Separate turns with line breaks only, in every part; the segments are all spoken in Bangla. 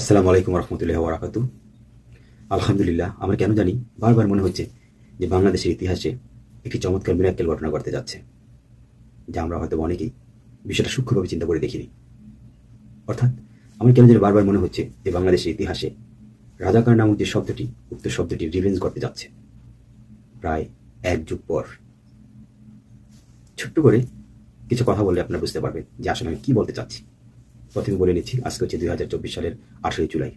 আসসালামু আলাইকুম রহমতুল্লাহ ওরাকাতু আলহামদুলিল্লাহ, আমার কেন জানি বারবার মনে হচ্ছে যে বাংলাদেশের ইতিহাসে একটি চমৎকার মিরাক্কেল ঘটনা ঘটতে যাচ্ছে, যা আমরা হয়তো অনেকেই বিষয়টা সূক্ষ্মভাবে চিন্তা করে দেখিনি। অর্থাৎ, আমার কেন জানি বারবার মনে হচ্ছে যে বাংলাদেশের ইতিহাসে রাজাকার নামক যে শব্দটি, উক্ত শব্দটি রিভেঞ্জ করতে যাচ্ছে। প্রায় এক যুগ পর। ছোট্ট করে কিছু কথা বললে আপনারা বুঝতে পারবেন যে আসলে আমি কি বলতে চাচ্ছি। প্রথমে বলে নিচ্ছি, আজকে হচ্ছে দুই সালের আঠেরোই জুলাই।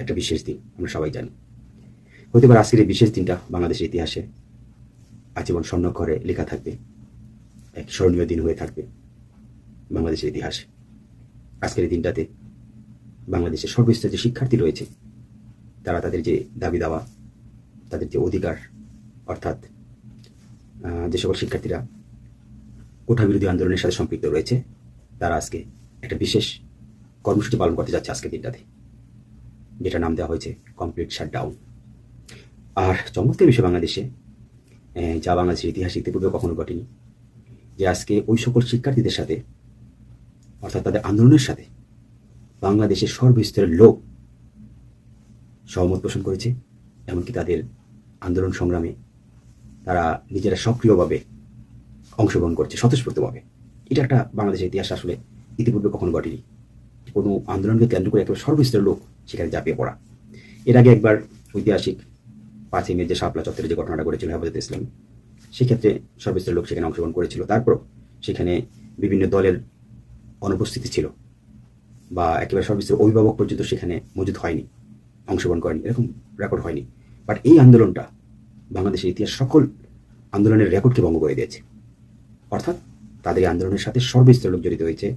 একটা বিশেষ দিন, আমরা সবাই জানি। হতে পারে আজকের এই বিশেষ দিনটা বাংলাদেশের ইতিহাসে আজীবন স্বর্ণক্ষরে লেখা থাকবে, এক স্মরণীয় দিন হয়ে থাকবে বাংলাদেশের ইতিহাসে। আজকের এই দিনটাতে বাংলাদেশের সর্বস্তরের যে শিক্ষার্থী রয়েছে, তারা তাদের যে দাবি দাওয়া, তাদের যে অধিকার, অর্থাৎ যে সকল শিক্ষার্থীরা কোঠা বিরোধী আন্দোলনের সাথে সম্পৃক্ত রয়েছে, তারা আজকে একটা বিশেষ কর্মসূচি পালন করতে যাচ্ছে আজকের দিনটাতে। যেটা নাম দেওয়া হয়েছে কমপ্লিট শাটডাউন আর চমৎকার বিষয় বাংলাদেশে যা বাংলাদেশের ইতিহাসে ইতিপূর্বে কখনো ঘটেনি, যে আজকে ওই সকল শিক্ষার্থীদের সাথে, অর্থাৎ তাদের আন্দোলনের সাথে, বাংলাদেশের সর্বস্তরের লোক সহমত পোষণ করেছে, এমনকি তাদের আন্দোলন সংগ্রামে তারা নিজেরা সক্রিয়ভাবে অংশগ্রহণ করছে, স্বতঃস্ফূর্তভাবে। এটা একটা বাংলাদেশের ইতিহাস আসলে ইতিপূর্বে কখনো ঘটেনি। কোনো আন্দোলনকে কেন্দ্র করে একেবারে সর্বস্তরের লোক সেখানে ঝাঁপিয়ে পড়া। এর আগে একবার ঐতিহাসিক পাঁচই মে যে শাপলা চত্বরে যে ঘটনাটা ঘটেছিল হেফাজত ইসলাম, সেক্ষেত্রে সর্বস্তরের লোক সেখানে অংশগ্রহণ করেছিল। তারপরও সেখানে বিভিন্ন দলের অনুপস্থিতি ছিল বা একেবারে সর্বস্তরের অভিভাবক পর্যন্ত সেখানে মজুদ হয়নি, অংশগ্রহণ করেনি, এরকম রেকর্ড হয়নি। বাট এই আন্দোলনটা বাংলাদেশের ইতিহাস সকল আন্দোলনের রেকর্ডকে ভঙ্গ করে দিয়েছে। অর্থাৎ তাদের এই আন্দোলনের সাথে সর্বস্তরের লোক জড়িত হয়েছে।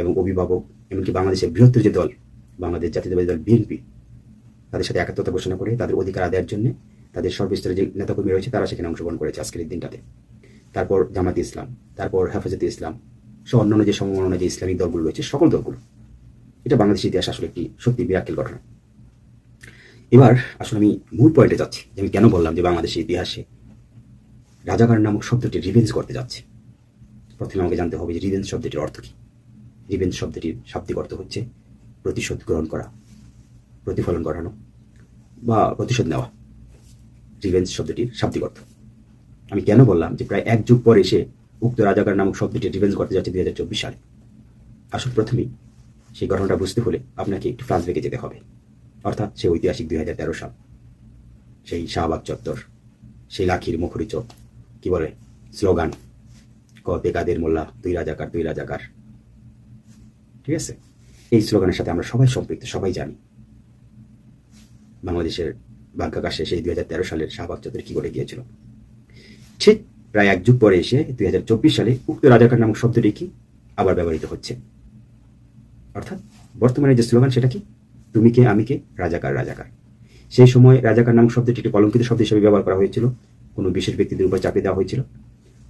এবং অভিভাবক এমনকি বাংলাদেশের বৃহত্তর যে দল, বাংলাদেশ জাতীয়তাবাদী দল বিএনপি তাদের সাথে একাত্মতা ঘোষণা করে, তাদের অধিকার আদায়ের জন্য তাদের সর্বস্তরে যে নেতাকর্মী রয়েছে, তারা সেখানে অংশগ্রহণ করেছে আজকের দিনটাতে। তারপর জামাতি ইসলাম, তারপর হেফাজতে ইসলাম, সহ অন্যান্য যে সমমনা যে ইসলামিক দলগুলো রয়েছে, সকল দলগুলো। এটা বাংলাদেশের ইতিহাস আসলে একটি সত্যি বিরাকেল ঘটনা। এবার আসলে আমি মূল পয়েন্টে যাচ্ছি, যে আমি কেন বললাম যে বাংলাদেশের ইতিহাসে রাজাকার নামক শব্দটি রিভেঞ্জ করতে যাচ্ছে। প্রথমে আমাকে জানতে হবে যে রিভেঞ্জ শব্দটির অর্থ কী। রিভেঞ্জ শব্দটির শাব্দিক অর্থ হচ্ছে প্রতিশোধ গ্রহণ করা, প্রতিফলন ঘটানো বা প্রতিশোধ নেওয়া। রিভেঞ্জ শব্দটির শাব্দিক অর্থ। আমি কেন বললাম যে প্রায় এক যুগ পর এসে উক্ত রাজাকার নামক শব্দটি রিভেঞ্জ করতে যাচ্ছে দুই হাজার চব্বিশ সালে? আসল প্রথমেই সেই ঘটনাটা বুঝতে হলে আপনাকে একটু ফ্লাশব্যাকে যেতে হবে। অর্থাৎ সেই ঐতিহাসিক দুই হাজার তেরো সাল। সেই শাহবাগ চত্বর, সেই লাখির মুখরিচ কি বলে, স্লোগান, ক বেকাদের মোল্লা, দুই রাজাকার দুই রাজাকার। ঠিক আছে? এই স্লোগানের সাথে আমরা সবাই সম্পৃক্ত, সবাই জানি। বাংলাদেশের বাগ্যাকাশে সেই দুই হাজার তেরো সালের শাহবাগ চত্বরে কি করে গিয়েছিল? ঠিক প্রায় এক যুগ পরে এসে দুই হাজার চব্বিশ সালে উক্ত রাজাকার নামক শব্দটি কি আবার ব্যবহৃত হচ্ছে? অর্থাৎ বর্তমানে যে স্লোগান সেটা কি? তুমি কে, আমি কে, রাজাকার রাজাকার। সেই সময় রাজাকার নামক শব্দটি একটি কলঙ্কিত শব্দ হিসেবে ব্যবহার করা হয়েছিল। কোনো বিশেষ ব্যক্তিদের উপর চাপিয়ে দেওয়া হয়েছিল।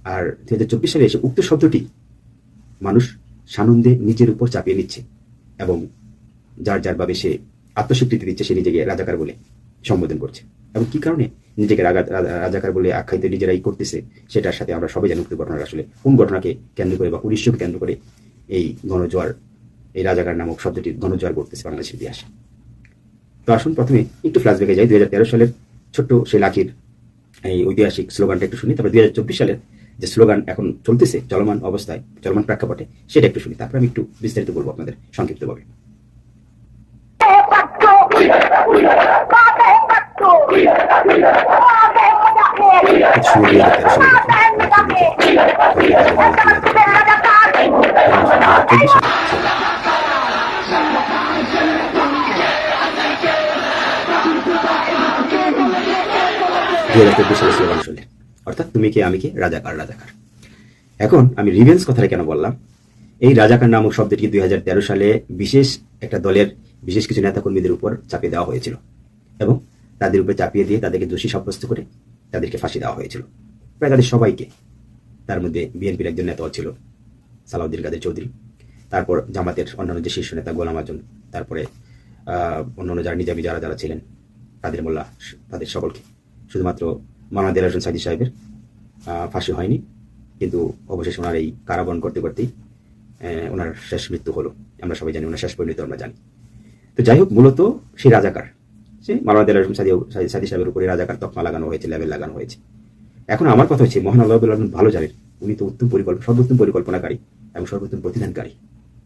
আর দু হাজার চব্বিশ সালে এসে উক্ত শব্দটি মানুষ সানন্দে নিজের উপর চাপিয়ে নিচ্ছে এবং যার যার ভাবে সে আত্মস্বীকৃতি দিচ্ছে, সে নিজেকে রাজাকার বলে সম্বোধন করছে। এবং কি কারণে নিজেকে রাজাকার বলে আখ্যায়িত নিজেরাই করতেছে, সেটার সাথে আমরা সবাই জানি ঘটনার আসলে কোন ঘটনাকে কেন্দ্র করে বা উনিশশোকে কেন্দ্র করে এই গণজোয়ার এই রাজাকার নামক শব্দটি গণজোয়ার করতেছে বাংলাদেশের ইতিহাসে। তো আসুন প্রথমে একটু ফ্ল্যাশব্যাকে যাই। দুই হাজার তেরো সালের ছোট্ট সেই লাখির এই ঐতিহাসিক স্লোগানটা একটু শুনি। তারপরে দুই সালের যে স্লোগান এখন চলতেছে, চলমান অবস্থায়, চলমান প্রেক্ষাপটে, সেটা একটু শুনি তারপরে আমি একটু বিস্তারিত বলব আপনাদের সংক্ষিপ্তভাবে দুই হাজার চব্বিশ সালে স্লোগান। তুমি কে আমি কে রাজাকার রাজাকার? এখন আমি রিভেন্স কথাটা কেন বললাম? এই রাজাকার নামক শব্দটি দুই হাজার তেরো সালে বিশেষ একটা দলের বিশেষ কিছু নেতাকর্মীদের উপর চাপিয়ে দেওয়া হয়েছিল এবং তাদের উপর চাপিয়ে দিয়ে তাদেরকে দোষী সাব্যস্ত করে তাদেরকে ফাঁসি দেওয়া হয়েছিল। প্রায় তাদের সবাইকে। তার মধ্যে বিএনপির একজন নেতাও ছিল, সালাউদ্দিন কাদের চৌধুরী। তারপর জামাতের অন্যান্য যে শীর্ষ নেতা গোলাম আজম, তারপরে অন্যান্য যারা নিজামী যারা যারা ছিলেন তাদের মোল্লা, তাদের সকলকে। শুধুমাত্র মানা দেলার সাইদি সাহেবের ফাঁসি হয়নি। কিন্তু অবশেষে ওনার এই কারাবরণ করতে করতেই ওনার শেষ মৃত্যু হলো। আমরা সবাই জানি ওনার শেষ পরিণতি আমরা জানি। তো যাই হোক, মূলত সেই রাজাকার সে মাওলানা দেলার সাদি সাহেবের উপরে রাজাকার তকমা লাগানো হয়েছে লেভেল লাগানো হয়েছে। এখন আমার কথা হচ্ছে, মহান আল্লাহ ভালো জানেন, উনি তো উত্তম পরিকল্পনা সর্বোত্তম পরিকল্পনাকারী এবং সর্বোত্তম প্রতিদানকারী।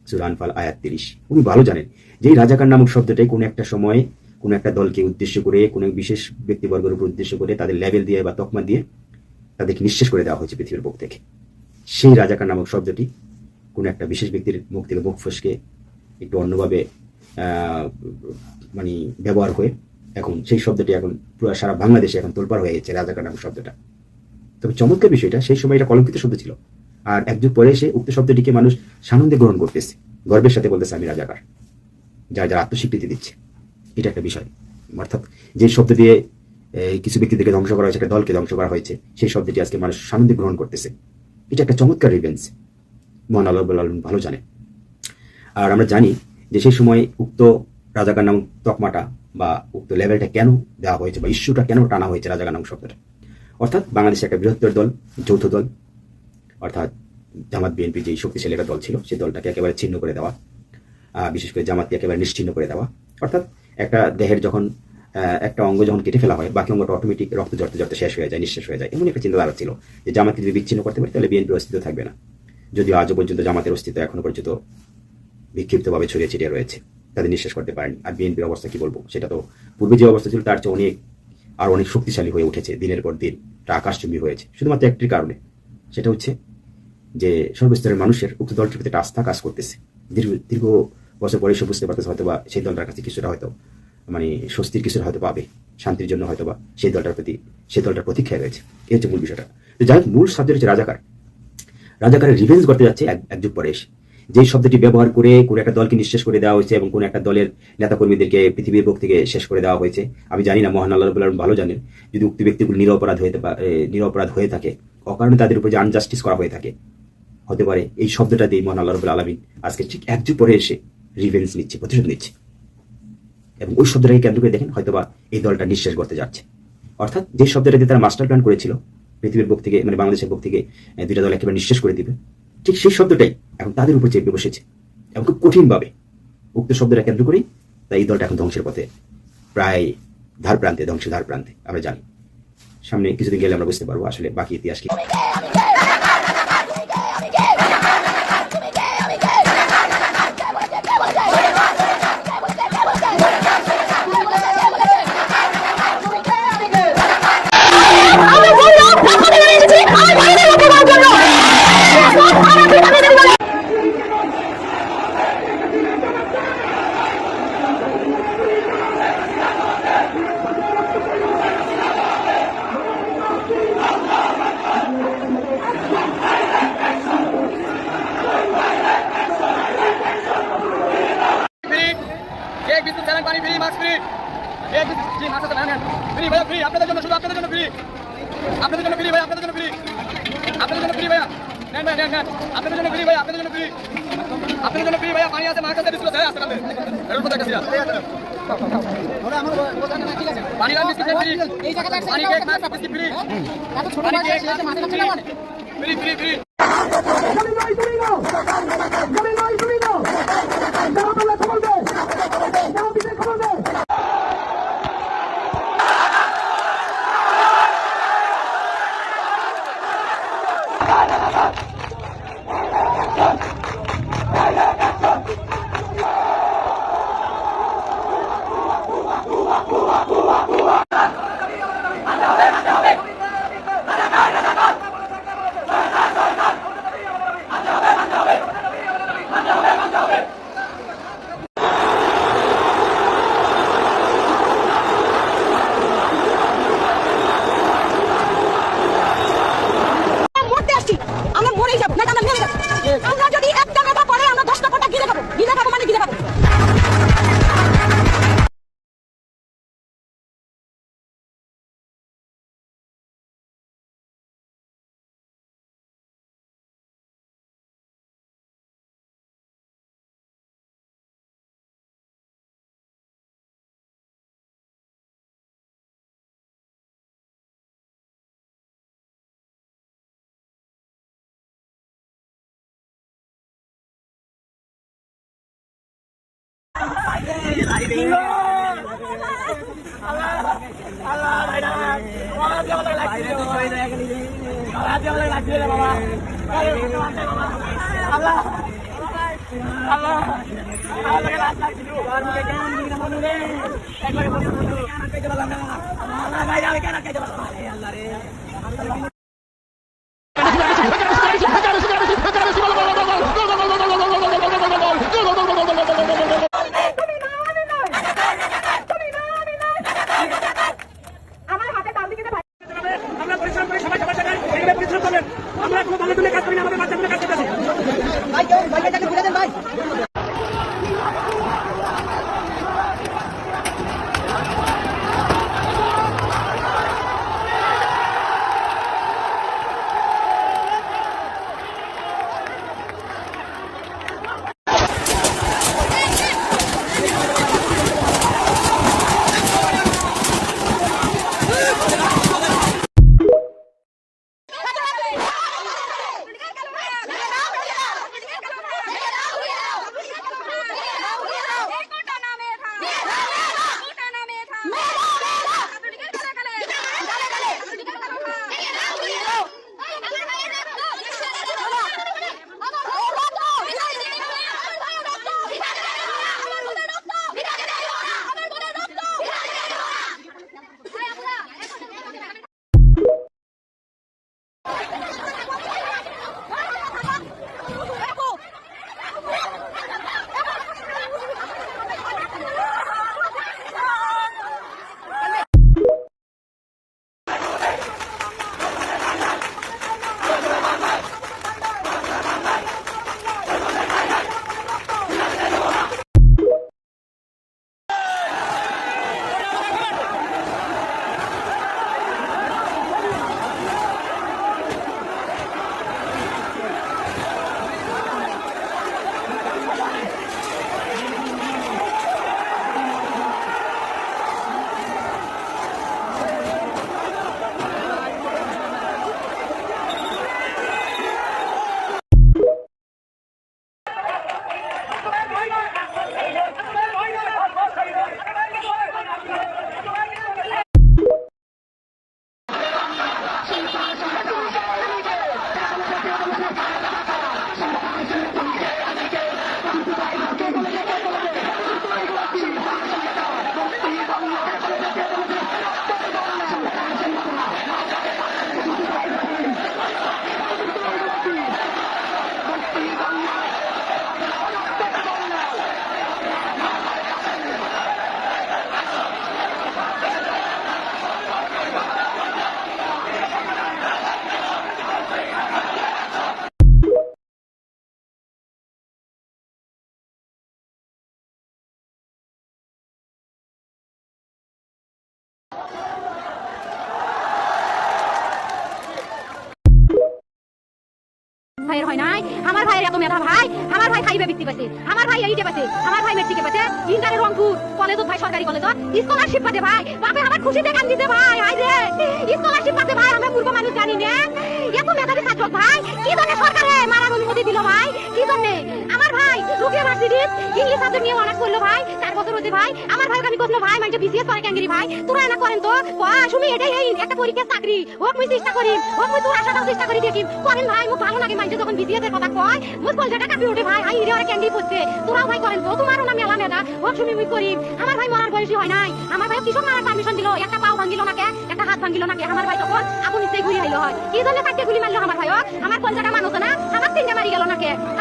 সুরান ফাল আয়াত তিরিশ। উনি ভালো জানেন যে রাজাকার নামক শব্দটাই কোনো একটা সময়ে কোনো একটা দলকে উদ্দেশ্য করে, কোনো বিশেষ ব্যক্তিবর্গের উপর উদ্দেশ্য করে তাদের লেভেল দিয়ে বা তকমা দিয়ে তাদেরকে নিঃশেষ করে দেওয়া হয়েছে পৃথিবীর বুক থেকে। সেই রাজাকার নামক শব্দটি কোনো একটা বিশেষ ব্যক্তির মুখ থেকে মুখ ফসকে একটু অন্যভাবে মানে ব্যবহার হয়ে এখন সেই শব্দটি এখন পুরো সারা বাংলাদেশে এখন তোলপাড় হয়ে গেছে রাজাকার নামক শব্দটা। তবে চমৎকার বিষয়টা, সেই সময় এটা কলঙ্কিত শব্দ ছিল। আর একযুগ পরে এসে উক্ত শব্দটিকে মানুষ সানন্দে গ্রহণ করতেছে। গর্বের সাথে বলতেছে আমি রাজাকার, যারা যারা আত্মস্বীকৃতি দিচ্ছে। এটা একটা বিষয়। অর্থাৎ যে শব্দ দিয়ে কিছু ব্যক্তিদেরকে ধ্বংস করা হয়েছে, একটা দলকে ধ্বংস করা হয়েছে, সেই শব্দটি আজকে মানুষ সানন্দে গ্রহণ করতেছে। এটা একটা চমৎকার রিভেন্স মহান আল্লাহ আলামিন ভালো জানে আর আমরা জানি যে সেই সময় উক্ত রাজাকার নামক তকমাটা বা উক্ত লেভেলটা কেন দেওয়া হয়েছে বা ইস্যুটা কেন টানা হয়েছে রাজাকার নামক শব্দটা। অর্থাৎ বাংলাদেশে একটা বৃহত্তর দল, যৌথ দল, অর্থাৎ জামাত বিএনপি যে শক্তিশালী একটা দল ছিল সেই দলটাকে একেবারে ছিন্ন করে দেওয়া বিশেষ করে জামাতকে একেবারে নিশ্চিন্ন করে দেওয়া। অর্থাৎ একটা দেহের যখন একটা অঙ্গ যখন কেটে ফেলা হয়, বাকি অঙ্গটা অটোমেটিক রক্ত জড়তে জড়তে শেষ হয়ে যায়, নিঃশেষ হয়ে যায়। এমন একটা চিন্তাধারা ছিল যে জামাতকে যদি বিচ্ছিন্ন করতে পারি, তাহলে বিএনপির অস্তিত্ব থাকবে না। যদিও আজও পর্যন্ত জামাতের অস্তিত্ব এখনও পর্যন্ত বিক্ষিপ্তভাবে ছড়িয়ে ছিটিয়ে রয়েছে, তাদের নিঃশেষ করতে পারেনি। আর বিএনপির অবস্থা কি বলব? সেটা তো পূর্বে যে অবস্থা ছিল, তার চেয়ে অনেক, আর অনেক শক্তিশালী হয়ে উঠেছে দিনের পর দিন। আকাশচুম্বী হয়েছে। শুধুমাত্র একটি কারণে। সেটা হচ্ছে যে সর্বস্তরের মানুষের উক্ত দলটির প্রতি একটা আস্থা কাজ করতেছে। দীর্ঘ দীর্ঘ বছর পরে সে বুঝতে পারতেছে হয়তো বা সেই দলটার কাছে কিছুটা হয়তো মানে স্বস্তির কিছুটা হয়তো পাবে, শান্তির জন্য হয়তো বা সেই দলটার প্রতি, সেই দলটার প্রতীক্ষায় রয়েছে। এই হচ্ছে মূল বিষয়টা। তো যাই মূল সাবজেক্ট হচ্ছে রাজাকার। রাজাকারের রিভেঞ্জ করতে যাচ্ছে এক যুগ পরে যে শব্দটি ব্যবহার করে কোনো একটা দলকে নিঃশেষ করে দেওয়া হয়েছে এবং কোনো একটা দলের নেতাকর্মীদেরকে পৃথিবীর বুক থেকে শেষ করে দেওয়া হয়েছে। আমি জানি না, মহান আল্লাহ ভালো জানেন, যদি উক্ত ব্যক্তিগুলো নিরপরাধ হয়ে নিরপরাধ হয়ে থাকে, অকারণে তাদের উপর যে আনজাস্টিস করা হয়ে থাকে, হতে পারে এই শব্দটা দিয়ে মহান আল্লাহ রবুল আলমিন আজকে ঠিক এক যুগ পরে এসে রিভেন্স নিচ্ছে, প্রতিশোধ নিচ্ছে। এবং ওই শব্দটাকে কেন্দ্র করে দেখেন হয়তোবা এই দলটা নিঃশেষ করতে যাচ্ছে। অর্থাৎ যে শব্দটা দিয়ে তারা মাস্টার প্ল্যান করেছিল, পৃথিবীর বুক থেকে মানে বাংলাদেশের বুক থেকে দুইটা দল একেবারে নিঃশেষ করে দিবে, ঠিক সেই শব্দটাই এখন তাদের উপর চেপে বসেছে। এবং খুব কঠিনভাবে উক্ত শব্দটা কেন্দ্র করেই তাই এই দলটা এখন ধ্বংসের পথে, প্রায় ধার প্রান্তে, ধ্বংসের ধার প্রান্তে, আমরা জানি। সামনে কিছুদিন গেলে আমরা বুঝতে পারব আসলে বাকি ইতিহাস কি।
Biscuit free. Cake free free free.
আমার সরকারি কলেজ স্কলারশিপ পাতে ভাই। বাপে আমার খুশিতে কান দিতে ভাই হাই রে। স্কলারশিপ পাতে ভাই, আমরা মূর্খ মানুষ জানি না। এত মেধাবী ছাত্র ভাই, কি জন্য সরকারে মারার অনুমতি দিল ভাই? কি জন্য? রুকিয়া ইংলিশ সাবজেক্ট নিয়ে অনার্স করল ভাই, চার বছর হচ্ছে ভাই। আমার ভাই আমি কখনো ভাই মানে বিসিএস করে ক্যাঙ্গিরি ভাই। তোরা না করেন তো? শুনি এটাই এই একটা পরীক্ষা চাকরি। হোক, মুই চেষ্টা করি। হোক, মুই তোর আশাটাও চেষ্টা করি, দেখি। করেন ভাই, মুখ ভালো লাগে মানুষ যখন বিসিএস এর কথা কয়। মুখ কলজাটা কাঁপি ওঠে ভাই, হাই রে ওরা ক্যাঙ্গি পড়ছে। তোরাও ভাই করেন তো? তোমারও না মেলা মেধা। হোক শুনি মুই করি। আমার ভাই মরার বয়সী হয় নাই। আমার ভাই কৃষক মারার পারমিশন দিল। একটা পাও ভাঙ্গিল নাকে একটা হাত ভাঙ্গিল নাকে আমার ভাই তখন আপন ইচ্ছাই ঘুরি আইলো হয়। কি জন্য চারটে গুলি মারলো আমার ভাই আমার কলজাটা মানুষ না? তিনটে মারি গেল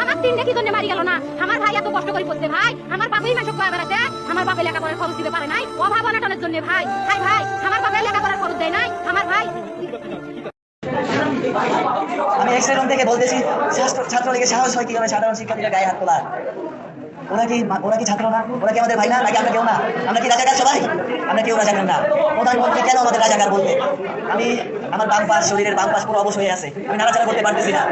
আমার তিনটে কি মারি গেল না? আমার ভাই এত কষ্ট করে পড়ছে ভাই। আমার বাবাই মাসক বেড়াতে আমার বাবা লেখাপড়ার খরচ দিতে পারে নাই। অভাব জন্য ভাই। ভাই ভাই, আমার বাবা লেখাপড়ার খরচ দেয় নাই। আমার ভাই
আমি থেকে বলতেছি ছাত্রলীগের সাহস হয় কি করে সাধারণ শিক্ষার্থীরা গায়ে হাত ওরা কি ওরা কি ছাত্র না? ওরা কি আমাদের ভাই না? নাকি আমরা কেউ না? আমরা কি রাজাকার সবাই? আমরা কেউ রাজাকার না। প্রধানমন্ত্রী কেন আমাদের রাজাকার বলতে আমি আমার বাম পাশ শরীরের বাম পাশ পুরো অবশ হয়ে আছে। আমি নাড়াচাড়া করতে পারতেছি না।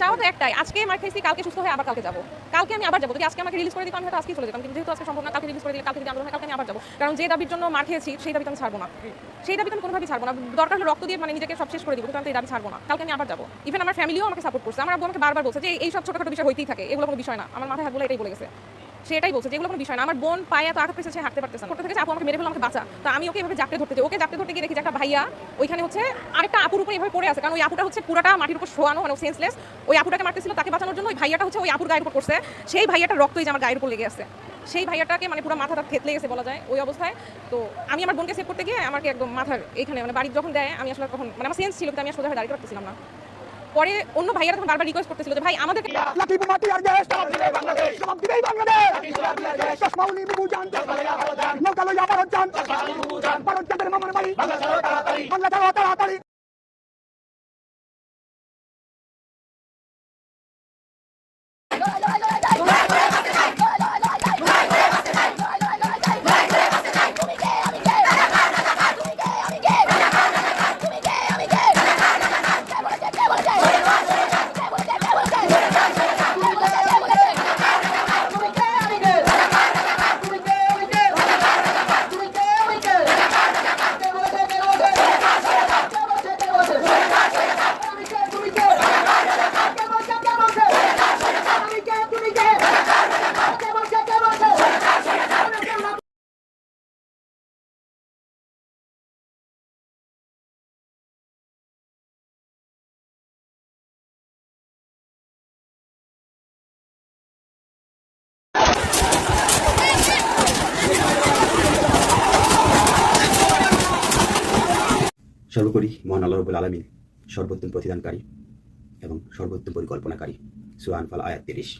চাওয়া তো একটাই আজকে মার খাইছি, কালকে সুস্থ হয়ে আবার কালকে যাব। কালকে আমি আবার যাব, যদি আজকে আমাকে রিলিজ করে আমি হয়তো আজকে চলে যেতাম কিন্তু যেহেতু আজকে সম্ভব না, কালকে রিলিজ করে দিলে কালকে যদি আন্দোলন কালকে আমি আবার যাব। কারণ যে দাবির জন্য মার খেয়েছি, সেই দাবি তো আমি ছাড়বো না। সেই দাবি তো আমি কোনোভাবেই ছাড়বো না। দরকার হলে রক্ত দিয়ে মানে নিজেকে সব শেষ করে দিব, কিন্তু আমি এই দাবি ছাড়বো না। কালকে আমি আবার যাব। ইভেন আমার ফ্যামিলিও আমাকে সাপোর্ট করছে। আমার আব্বু আমাকে বারবার বলছে যে এই সব ছোটোখাটো বিষয় হইতেই থাকে, এগুলো কোনো বিষয় না। আমার মাথায় হাত বলে এটাই বলে গেছে। সেটাই বলছে যেগুলো কোনো বিষয় না। আমার বোন পায়ে তো আঘাত পেয়েছে হাঁটতে পারতেছে না। করতে থেকে আপু আমাকে মেরে ফেলো আমাকে বাঁচা। তো আমি ওকে এভাবে জাপটে ধরতে। ওকে জাপটে ধরতে গিয়ে দেখি যে একটা ভাইয়া ওইখানে হচ্ছে আরেকটা আপুর উপরে এভাবে পড়ে আছে। কারণ ওই আপুটা হচ্ছে পুরাটা মাটির উপর শোয়ানো মানে সেন্সলেস ওই আপুটাকে মারতেছিল, তাকে বাঁচানোর জন্য ওই ভাইয়াটা হচ্ছে ওই আপুর গায়ের উপর করছে সেই ভাইয়াটা রক্তই যে আমার গায়ের উপর লেগে আছে। সেই ভাইয়াটাকে মানে পুরো মাথাটা থেতলে গেছে বলা যায় ওই অবস্থায়। তো আমি আমার বোনকে সেভ করতে গিয়ে আমাকে একদম মাথার এখানে মানে বাড়ি যখন দেয়, আমি আসলে তখন মানে আমার সেন্স ছিল আমি হয়ে দাঁড়িয়ে পারতেছিলাম না। পরে অন্য ভাইয়ারা তখন বারবার রিকোয়েস্ট করতেছিল যে ভাই আমাদেরকে
লাঠিব মাটি
সর্বোপরি মহান আল্লাহ রবুল আলমিন, সর্বোত্তম প্রতিদানকারী এবং সর্বোত্তম পরিকল্পনাকারী সুরান ফাল আয়াত তিরিশ।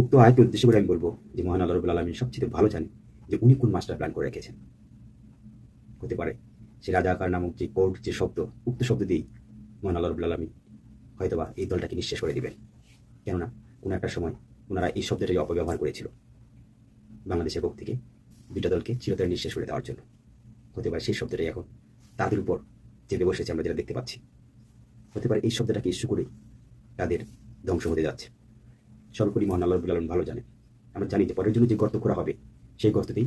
উক্ত আয়াতকে উদ্দেশ্য করে আমি বলব যে, মহান আল্লাহ রবুল আলমিন সবচেয়ে ভালো জানেন যে, উনি কোন মাস্টার প্ল্যান করে রেখেছেন। হতে পারে সে রাজাকার নামক যে কোড, যে শব্দ, উক্ত শব্দ দিয়েই মহান আল্লাহ রবুল আলমিন হয়তোবা এই দলটাকে নিঃশেষ করে দিবেন। কেননা, কোনো একটা সময় ওনারা এই শব্দটাই অপব্যবহার করেছিল বাংলাদেশের পক্ষ থেকে দুটা দলকে চিরতরে নিঃশেষ করে দেওয়ার জন্য। হতে পারে সেই শব্দটাই এখন তাদের উপর চেপে বসেছে আমরা যেটা দেখতে পাচ্ছি। হতে পারে এই শব্দটাকে ইস্যু করে তাদের ধ্বংস হতে যাচ্ছে। সর্বোপরি মহান আল্লাহ আলম ভালো জানেন। আমরা জানি যে পরের জন্য যে গর্ত করা হবে, সেই গর্ততেই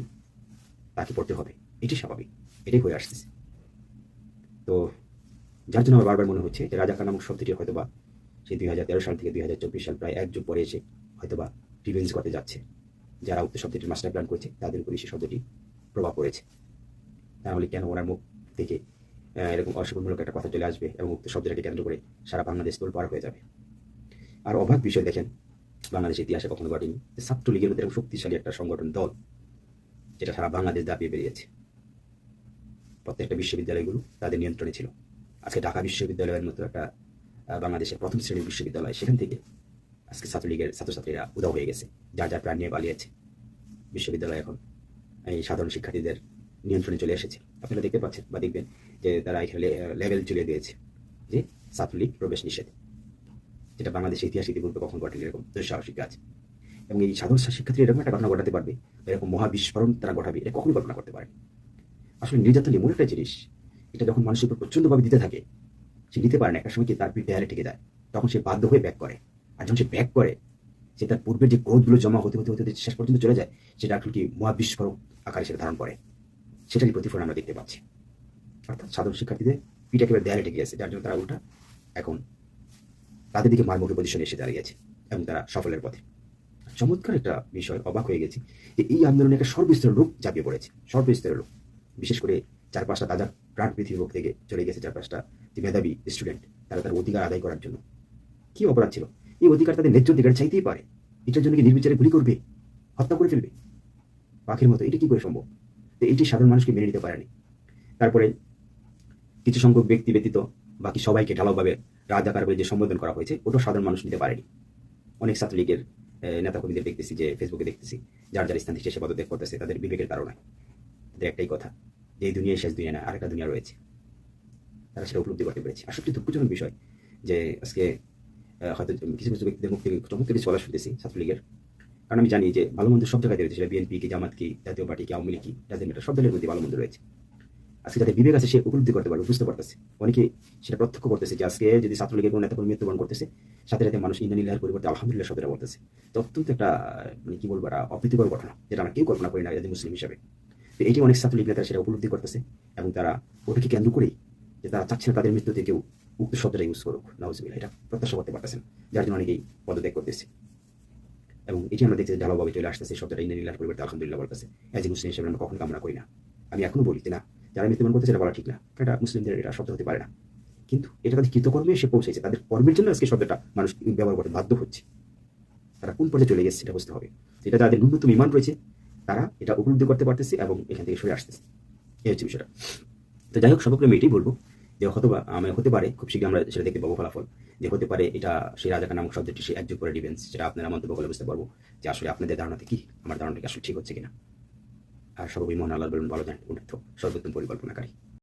তাকে পড়তে হবে। এটি স্বাভাবিক, এটাই হয়ে আসতেছে। তো যার জন্য আমার বারবার মনে হচ্ছে যে রাজাকার নামক শব্দটি হয়তোবা সেই দুই হাজার তেরো সাল থেকে দুই হাজার চব্বিশ সাল প্রায় এক যুগ পরে এসে হয়তোবা রিভেঞ্জ করতে যাচ্ছে। যারা উক্ত শব্দটির মাস্টার প্ল্যান করছে, তাদের উপরই সেই শব্দটি প্রভাব পড়েছে। তাহলে কেন ওনার মুখ থেকে এরকম অশুভমূলক একটা কথা চলে আসবে এবং উক্ত শব্দটাকে কেন্দ্র করে সারা বাংলাদেশ তোল পার হয়ে যাবে। আর অবাক বিষয় দেখেন, বাংলাদেশের ইতিহাসে কখনো ঘটেনি যে ছাত্রলীগের মধ্যে শক্তিশালী একটা সংগঠন, দল, যেটা সারা বাংলাদেশ দাপিয়ে বেরিয়েছে। প্রত্যেকটা বিশ্ববিদ্যালয়গুলো তাদের নিয়ন্ত্রণে ছিল। আজকে ঢাকা বিশ্ববিদ্যালয়ের মতো একটা বাংলাদেশের প্রথম শ্রেণির বিশ্ববিদ্যালয়, সেখান থেকে আজকে ছাত্রলীগের ছাত্রছাত্রীরা উদাও হয়ে গেছে, যা যার প্রাণ নিয়ে পালিয়েছে। বিশ্ববিদ্যালয় এখন এই সাধারণ শিক্ষার্থীদের নিয়ন্ত্রণে চলে এসেছে। আপনারা দেখতে পাচ্ছেন বা দেখবেন যে তারা এখানে লেভেল চলে দিয়েছে যে ছাত্রলীগ প্রবেশ নিষেধ, যেটা বাংলাদেশের ইতিহাস ইতিপূর্বে কখন ঘটেনি এরকম দুঃসাহসিক কাজ। এবং এই সাধারণ শিক্ষার্থী এরকম একটা ঘটনা ঘটাতে পারবে এরকম মহাবিস্ফোরণ তারা ঘটাবে, এটা কখনো কল্পনা করতে পারে আসলে নির্যাতন এমন একটা জিনিস। এটা যখন মানুষের উপর প্রচন্ডভাবে দিতে থাকে, সে নিতে পারে না। একটা সময় কি তার দেয়ালে ঠেকে যায়, তখন সে বাধ্য হয়ে ব্যাক করে। আর যখন সে ব্যাক করে, সে তার পূর্বের যে ক্রোধগুলো জমা হতে হতে হতে শেষ পর্যন্ত চলে যায়, সেটা আসলে কি মহা বিস্ফোরক আকারে সেটা ধারণ করে। সেটারই প্রতিফলন আমরা দেখতে পাচ্ছি। অর্থাৎ সাধারণ শিক্ষার্থীদের পিঠ একেবারে দেয়ালে ঠেকে গেছে যার জন্য তারা উল্টা এখন তাদের দিকে মারমুখী পজিশনে এসে দাঁড়িয়েছে এবং তারা সফলের পথে। চমৎকার একটা বিষয়, অবাক হয়ে গেছি যে এই আন্দোলনে একটা সর্বস্তরের লোক ঝাঁপিয়ে পড়েছে, সর্বস্তরের লোক। বিশেষ করে চার পাঁচটা তাজা প্রাণ পৃথিবীর বুক থেকে চলে গেছে চার পাঁচটা যে মেধাবী স্টুডেন্ট তারা তার অধিকার আদায় করার জন্য। কি অপরাধ ছিল? এই অধিকার তাদের ন্যায্য অধিকার চাইতেই পারে। এটার জন্য কি নির্বিচারে গুলি করবে? হত্যা করে ফেলবে? পাখির মতো, এটা কি করে সম্ভব? তো এটি সাধারণ মানুষকে মেনে নিতে পারেনি। তারপরে কিছু সংখ্যক ব্যক্তি ব্যতীত বাকি সবাইকে ঢালাওভাবে রাজাকার বলে যে সম্বোধন করা হয়েছে, ওটাও সাধারণ মানুষ নিতে পারেনি। অনেক ছাত্রলীগের নেতাকর্মীদের দেখতেছি, যে ফেসবুকে দেখতেছি, যার যার স্থান থেকে সে পদত্যাগ করতেছে, তাদের বিবেকের কারণে। তাদের একটাই কথা, যে এই দুনিয়ায় শেষ দুনিয়া না আরেকটা দুনিয়া রয়েছে। তারা সেটা উপলব্ধি করতে পেরেছে। আসলে দুঃখজনক বিষয় যে আজকে হয়তো কিছু কিছু ব্যক্তিদের মুখ থেকে চমৎকার কিছু বলা শুনতেছি, ছাত্রলীগের। কারণ আমি জানি যে ভালো মন্দ সব জায়গায় রয়েছে সেটা বিএনপি কি, জামাত কি, জাতীয় পার্টি কি, আওয়ামী লীগ কি জাতীয় নেতা সব দলের মধ্যে ভালো মন্দ রয়েছে। আজকে যাদের বিবেক আছে, সে উপলব্ধি করতে পারবে, বুঝতে পারতেছে। অনেকে সেটা প্রত্যক্ষ করতেছে যে আজকে যদি ছাত্রলীগের কোনো নেতা মৃত্যুবরণ করতেছে, সাথে সাথে মানুষ ইন্দ্রানী লাহের পরিবর্তে আলহামদুলিল্লাহ শব্দটা বলতেছে। তো অত্যন্ত একটা মানে কি বলব অপ্রীতিকর ঘটনা, যেটা আমরা কেউ কল্পনা করি না একজন মুসলিম হিসাবে। তো এটি অনেক ছাত্রলীগ নেতারা সেটা উপলব্ধি করতেছে এবং তারা ওটাকে কেন্দ্র করেই যে তারা চাচ্ছে না তাদের মৃত্যুতে কেউ উক্ত শব্দটা ইউজ করুক নওয়াজবিল্লাহ এটা প্রত্যাশা করতে পারতেছেন। যার জন্য অনেকেই পদত্যাগ করতেছে। এবং এটি আমরা দেখছি যে ঢালাওভাবে চলে আসতেছে শব্দটা ইন্দ্রানী লাহের পরিবর্তে আলহামদুলিল্লাহ বলতেছে এজ এ মুসলিম হিসেবে আমরা কখনো কামনা করি না। আমি এখনও বলি না, যারা মৃত্যুবরণ করতেছে এটা বলা ঠিক না। এটা মুসলিমদের, এটা শব্দ হতে পারে না। কিন্তু এটা তাদের কৃতকর্মে এসে পৌঁছেছে। তাদের কর্মের জন্য আজকে শব্দটা মানুষ ব্যবহার করতে বাধ্য হচ্ছে। তারা কোন পর্যায়ে চলে গেছে সেটা বুঝতে হবে। এটা তাদের ন্যূনতম ইমান রয়েছে, তারা এটা উপলব্ধি করতে পারতেছে এবং এখান থেকে সরে আসতেছে। এই হচ্ছে বিষয়টা। তো যাই হোক, সর্বপ্রথম এটাই বলব যে হয়তো বা আমি হতে পারে, খুব শীঘ্রই আমরা সেটা দেখতে পাবো ফলাফল। যে হতে পারে এটা সেই রাজাকার নামক শব্দটি সে একযোগ করে ডিফেন্স সেটা আপনারা মন্তব্য করে বুঝতে পারব যে আসলে আপনাদের ধারণাতে কি? আমার ধারণাটি আসলে ঠিক হচ্ছে কিনা? আর সর্বই মহান আল্লাহ বলুন ভালো জানেন সর্বোত্তম পরিকল্পনাকারী।